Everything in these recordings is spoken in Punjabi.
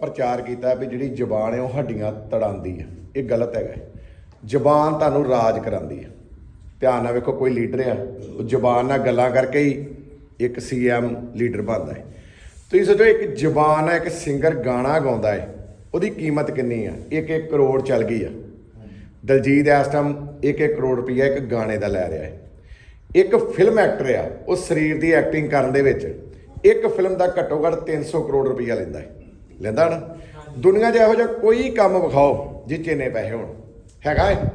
ਪ੍ਰਚਾਰ ਕੀਤਾ ਵੀ ਜਿਹੜੀ ਜ਼ਬਾਨ ਹੈ ਉਹ ਹੱਡੀਆਂ ਤੜਾਉਂਦੀ ਹੈ। ਇਹ ਗਲਤ ਹੈਗਾ ਜ਼ਬਾਨ ਤੁਹਾਨੂੰ ਰਾਜ ਕਰਾਉਂਦੀ ਹੈ। ਧਿਆਨ ਨਾਲ ਵੇਖੋ, ਕੋਈ ਲੀਡਰ ਆ, ਉਹ ਜ਼ਬਾਨ ਨਾਲ ਗੱਲਾਂ ਕਰਕੇ ਹੀ ਇੱਕ ਸੀਐਮ ਲੀਡਰ ਬਣਦਾ ਹੈ। ਤੁਸੀਂ ਸੋਚੋ, ਇੱਕ ਜ਼ਬਾਨ ਹੈ ਇੱਕ ਸਿੰਗਰ ਗਾਣਾ ਗਾਉਂਦਾ ਹੈ, ਉਹਦੀ ਕੀਮਤ ਕਿੰਨੀ ਆ? ਇੱਕ ਇੱਕ ਕਰੋੜ ਚੱਲ ਗਈ ਆ। ਦਲਜੀਤ ਇਸ ਟਾਈਮ ਇੱਕ ਇੱਕ ਕਰੋੜ ਰੁਪਈਆ ਇੱਕ ਗਾਣੇ ਦਾ ਲੈ ਰਿਹਾ ਹੈ। ਇੱਕ ਫਿਲਮ ਐਕਟਰ ਆ, ਉਹ ਸਰੀਰ ਦੀ ਐਕਟਿੰਗ ਕਰਨ ਦੇ ਵਿੱਚ ਇੱਕ ਫਿਲਮ ਦਾ ਘੱਟੋ ਘੱਟ 300 ਕਰੋੜ ਰੁਪਈਆ ਲੈਂਦਾ ਹੈ। ਲੈਂਦਾ ਨਾ। ਦੁਨੀਆ 'ਚ ਇਹੋ ਜਿਹਾ ਕੋਈ ਕੰਮ ਵਿਖਾਓ ਜਿਹ 'ਚ ਇੰਨੇ ਪੈਸੇ ਹੋਣ। ਹੈਗਾ ਹੈ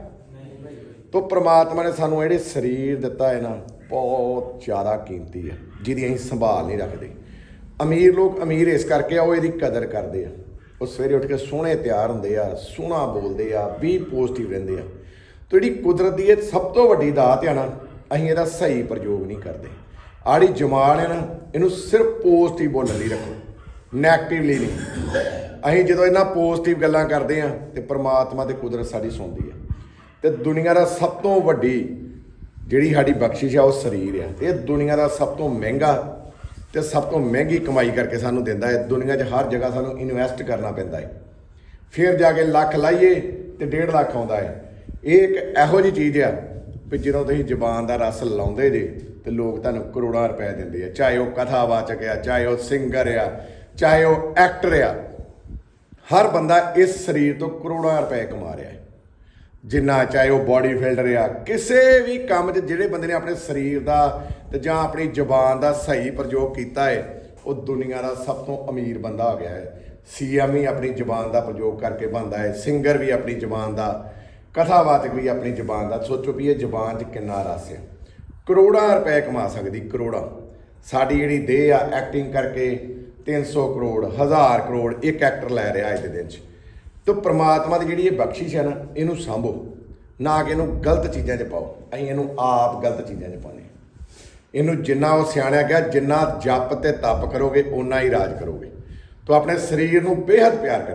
ਤੋ ਪ੍ਰਮਾਤਮਾ ਨੇ ਸਾਨੂੰ ਜਿਹੜੇ ਸਰੀਰ ਦਿੱਤਾ ਹੈ ਨਾ, ਬਹੁਤ ਜ਼ਿਆਦਾ ਕੀਮਤੀ ਹੈ ਜਿਹਦੀ ਅਸੀਂ ਸੰਭਾਲ ਨਹੀਂ ਰੱਖਦੇ। ਅਮੀਰ ਲੋਕ ਅਮੀਰ ਇਸ ਕਰਕੇ ਆ, ਉਹ ਇਹਦੀ ਕਦਰ ਕਰਦੇ ਆ। ਉਹ ਸਵੇਰੇ ਉੱਠ ਕੇ ਸੋਹਣੇ ਤਿਆਰ ਹੁੰਦੇ ਆ, ਸੋਹਣਾ ਬੋਲਦੇ ਆ, ਵੀ ਪੋਜ਼ਿਟਿਵ ਰਹਿੰਦੇ ਆ। ਤੋ ਜਿਹੜੀ ਕੁਦਰਤ ਦੀ ਇਹ ਸਭ ਤੋਂ ਵੱਡੀ ਦਾਤ ਆ ਨਾ, ਅਸੀਂ ਇਹਦਾ ਸਹੀ ਪ੍ਰਯੋਗ ਨਹੀਂ ਕਰਦੇ। ਆੜੀ ਜਮਾਨ ਹੈ ਨਾ, ਇਹਨੂੰ ਸਿਰਫ ਪੋਜ਼ਿਟਿਵ ਬੋਲਣ ਲਈ ਰੱਖੋ। ਨੈਗੇਟਿਵਲੀ ਨਹੀਂ। ਅਸੀਂ ਜਦੋਂ ਇਹਨਾਂ ਪੋਜ਼ਿਟਿਵ ਗੱਲਾਂ ਕਰਦੇ ਆ ਤੇ ਪ੍ਰਮਾਤਮਾ ਤੇ ਕੁਦਰਤ ਸਾਡੀ ਸੁਣਦੀ ਆ ਤੇ ਦੁਨੀਆ ਦਾ ਸਭ ਤੋਂ ਵੱਡੀ ਜਿਹੜੀ ਸਾਡੀ ਬਖਸ਼ਿਸ਼ ਆ, ਉਹ ਸਰੀਰ ਆ। ਇਹ ਦੁਨੀਆ ਦਾ ਸਭ ਤੋਂ ਮਹਿੰਗਾ ਤੇ ਸਭ ਤੋਂ ਮਹਿੰਗੀ ਕਮਾਈ ਕਰਕੇ ਸਾਨੂੰ ਦਿੰਦਾ ਹੈ। ਦੁਨੀਆ 'ਚ ਹਰ ਜਗ੍ਹਾ ਸਾਨੂੰ ਇਨਵੈਸਟ ਕਰਨਾ ਪੈਂਦਾ ਹੈ। ਫਿਰ ਜਾ ਕੇ ਲੱਖ ਲਾਈਏ ਤੇ 1.5 ਲੱਖ ਆਉਂਦਾ ਹੈ। ਇਹ ਇੱਕ ਇਹੋ ਜਿਹੀ ਚੀਜ਼ ਆ ਵੀ ਜਦੋਂ ਤੁਸੀਂ ਜ਼ਬਾਨ ਦਾ ਰਸ ਲਾਉਂਦੇ ਜੇ ਤੇ ਲੋਕ ਤੁਹਾਨੂੰ ਕਰੋੜਾਂ ਰੁਪਏ ਦਿੰਦੇ ਆ। ਚਾਹੇ ਉਹ ਕਥਾਵਾਚਕ ਆ, ਚਾਹੇ ਉਹ ਸਿੰਗਰ ਆ ਚਾਹੇ ਉਹ ਐਕਟਰ ਆ, ਹਰ ਬੰਦਾ ਇਸ ਸਰੀਰ ਤੋਂ ਕਰੋੜਾਂ ਰੁਪਏ ਕਮਾ ਰਿਹਾ ਹੈ। ਜਿੰਨਾ ਚਾਹੇ ਉਹ ਬਾਡੀ ਫਿਲਡਰ ਆ, ਕਿਸੇ ਵੀ ਕੰਮ 'ਚ ਜਿਹੜੇ ਬੰਦੇ ਨੇ ਆਪਣੇ ਸਰੀਰ ਦਾ ਤੇ ਜਾਂ ਆਪਣੀ ਜ਼ੁਬਾਨ ਦਾ ਸਹੀ ਪ੍ਰਯੋਗ ਕੀਤਾ ਹੈ, ਉਹ ਦੁਨੀਆ ਦਾ ਸਭ ਤੋਂ ਅਮੀਰ ਬੰਦਾ ਹੋ ਗਿਆ ਹੈ। ਸੀਐਮ ਵੀ ਆਪਣੀ ਜ਼ੁਬਾਨ ਦਾ ਪ੍ਰਯੋਗ ਕਰਕੇ ਬਣਦਾ ਹੈ ਸਿੰਗਰ ਵੀ ਆਪਣੀ ਜ਼ੁਬਾਨ ਦਾ, ਕਥਾਵਾਚਕ ਵੀ ਆਪਣੀ ਜ਼ੁਬਾਨ ਦਾ। ਸੋਚੋ ਵੀ ਇਹ ਜ਼ੁਬਾਨ 'ਚ ਕਿੰਨਾ ਰਸ ਹੈ। ਕਰੋੜਾਂ ਰੁਪਏ ਕਮਾ ਸਕਦੀ, ਕਰੋੜਾਂ। ਸਾਡੀ ਜਿਹੜੀ ਦੇਹ ਆ ਐਕਟਿੰਗ ਕਰਕੇ 300 ਕਰੋੜ 1000 ਕਰੋੜ ਇੱਕ ਐਕਟਰ ਲੈ ਰਿਹਾ ਅੱਜ ਦੇ ਦਿਨ 'ਚ। ਤੇ ਪ੍ਰਮਾਤਮਾ ਦੀ ਜਿਹੜੀ ਇਹ ਬਖਸ਼ਿਸ਼ ਹੈ ਨਾ, ਇਹਨੂੰ ਸੰਭੋ। ਨਾ ਕਿ ਇਹਨੂੰ ਗਲਤ ਚੀਜ਼ਾਂ 'ਚ ਪਾਓ। ਅਸੀਂ ਇਹਨੂੰ ਆਪ ਗਲਤ ਚੀਜ਼ਾਂ 'ਚ ਪਾਉਂਦੇ ਹਾਂ। ਇਹਨੂੰ ਜਿੰਨਾ ਉਹ ਸਿਆਣਿਆ ਗਿਆ, ਜਿੰਨਾ ਜਪ ਤੇ ਤਪ ਕਰੋਗੇ, ਓਨਾ ਹੀ ਰਾਜ ਕਰੋਗੇ। ਤੋ ਆਪਣੇ ਸਰੀਰ ਨੂੰ ਬੇਹੱਦ ਪਿਆਰ ਕਰੋ।